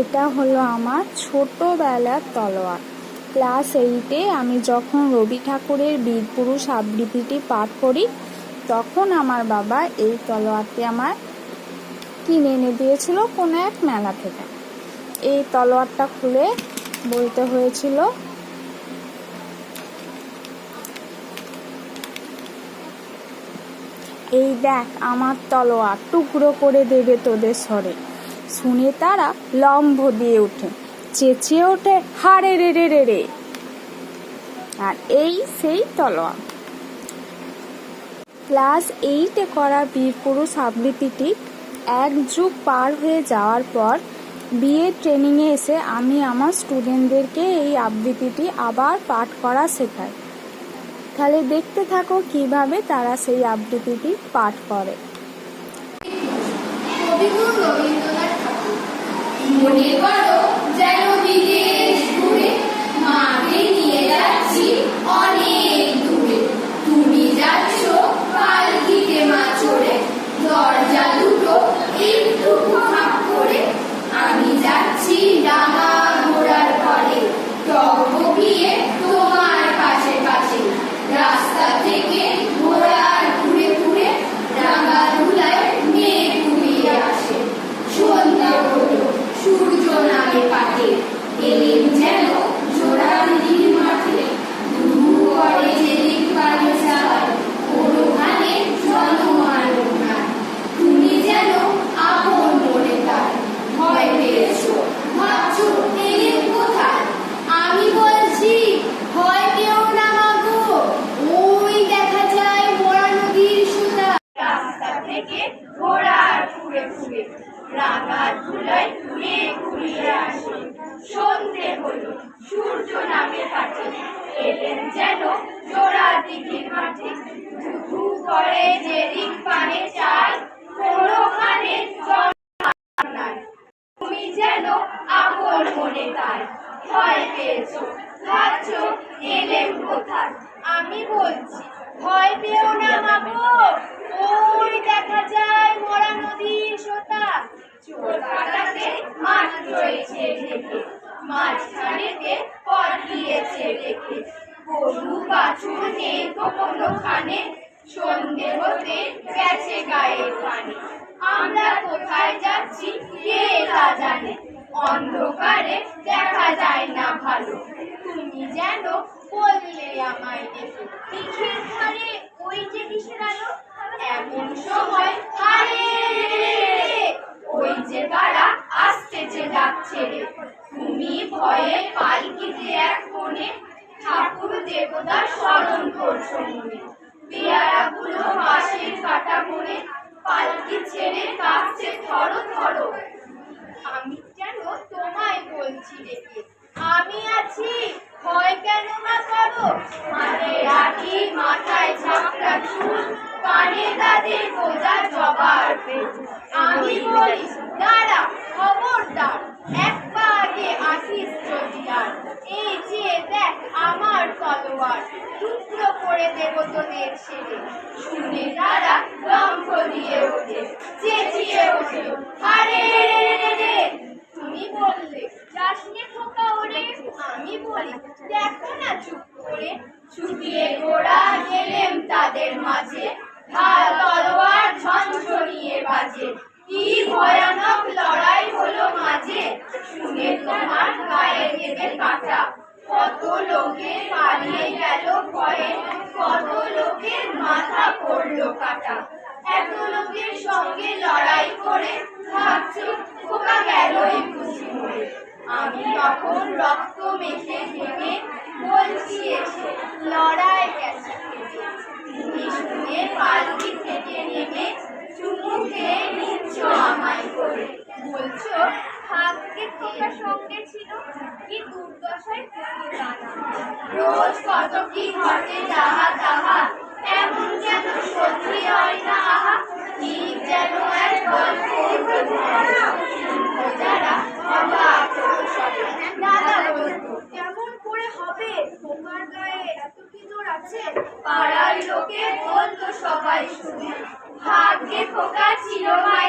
এটা হলো আমার ছোটোবেলার তলোয়ার। ক্লাস এইটে আমি যখন রবি ঠাকুরের বীরপুরুষ আবৃত্তিটি পাঠ করি, তখন আমার বাবা এই তলোয়ারটি আমার কিনে এনে দিয়েছিল কোনো এক মেলা থেকে। এই তলোয়ারটা খুলে বলতে হয়েছিল, এই দেখ, আমার তলোয়ার, টুকরো করে দেবে তোদের স্বরে শুনে তারা লম্ব দিয়ে ওঠে, চেঁচিয়ে ওঠে, হারে রে রে রে রে। আর এই সেই তলোয়ার। ক্লাস এইটে করা বীরপুরুষ আবৃত্তিটি এক যুগ পার হয়ে যাওয়ার পর বিএড ট্রেনিংয়ে এসে আমি আমার স্টুডেন্টদেরকে এই আবৃত্তিটি আবার পাঠ করা শেখাই। তাহলে দেখতে থাকো কীভাবে তারা সেই আবৃত্তিটি পাঠ করে। মনে করো যেন বিদেশ ঘুরে মাকে নিয়ে যাচ্ছি অনেক দূরে তুমি যাচ্ছ পালকিতে মা চড়ে দরজা দুটো একটু ফাঁক করে আমি যাচ্ছি ডাঙা ঘোড়ার পরে টকবকিয়ে তোমার কাছে কাছে রাস্তা থেকে ঘোড়ার ঘুরে ঘুরে রাঙা ধুলায় মেঘ ঘুরিয়ে আসে সন্ধ্যা হলো সূর্য নামে পাটে এলেন যেন জোড়ালির মাঠে দুধু করে যেদিক পারে চায় ওখানে জনমানব নাই তুমি যেন আপন মনে তার ভয় পেয়েছ ভাবছ এলেন কোথায় আমি বলছি ভয় পেও না মাগো ওই দেখা যায় মোরা নদীর সুতা রাস্তা থেকে ঘোড়ার ফুরে ফুরে রাঙা ধুলায় মেঘ ঘুরিয়ে আসে সন্ধে হলো সূর্য নামে কাটে এলেন যেন জোড়া দিঘির মাঠে ধু করে যেদিক পানে চায় কোনোখানে জল নাই তুমি যেন আপন মনে তাই ভয় পেয়েছ। ভাবছ এলেম কোথায়? আমি বলছি, ভয় পেও না মাগো ওই দেখা যায় মরা নদীর সোতা। চোর কাটাতে মাঠ রয়েছে ঢেকে। মাঝখানেতে পথ দিয়েছে রেখে। গরু বাছুর নেই কোনোখানে সন্ধে হতে গেছে গায়ের পানি। আমরা কোথায় যাচ্ছি কে তা জানে। অন্ধকারে দেখা যায় না ভালো। তুমি যেন বললে আমায় দেখে। দিঘির ধারে ওই যে কিসের আলো? এমন সময়, আরে! ওই যে তারা আসতেছে ডাকছে রে। তুমি ভয়ে পালকিতে এক কোণে ঠাকুর দেবতা স্মরণ করছ মনে। পেয়ারাগুলো মাসের কাটা মনে পালকি ছেড়ে কাঁপছে থরো থরো আমি যেন তোমায় বলছি ডেকে আমি আছি ভয় কেন না করো মাথায় রাখি মাথায় ঝাপটা চুল কানে তাদের বোঝা জবার আমি বলি দাঁড়া খবরদার এক পা আগে আসিস যদি এই যে দেখ আমার তলোয়ার টুকরো করে দেব তোদের ছেড়ে শুনে তারা লম্ফ দিয়ে ওঠে চেঁচিয়ে ওঠে আরে তুমি বললে যাসনে বলি দেখো না চুপ করে ছুটিয়ে ঘোড়া গেলেম তাদের মাঝে। ঝনঝনিয়ে বাজে কি ভয়ানক লড়াই হলো মাঝে শুনে তোমার গায়ে দেবে কাটা কত লোকের পালিয়ে গেল ভয়ে কত লোকের মাথা পড়ল কাটা এত লোকের সঙ্গে লড়াই করে ভাবছ খোকা গেলই খুশি মরে আমি তখন রক্ত মেখে ভেঙে বলছি এসে লড়াই গেছে। শুনে পালকি থেকে নেমে চুমু নিচ্ছ আমায় করে। বলছো, ভাগ্যে খোকা সঙ্গে ছিল কি দুর্দশায় রোজ কত কি ঘটে যাহা তাহা, এমন যেন সত্যি হয় না আহা, ঠিক যেন এক গল্প হাত দিয়ে খোকা ছিল ভাই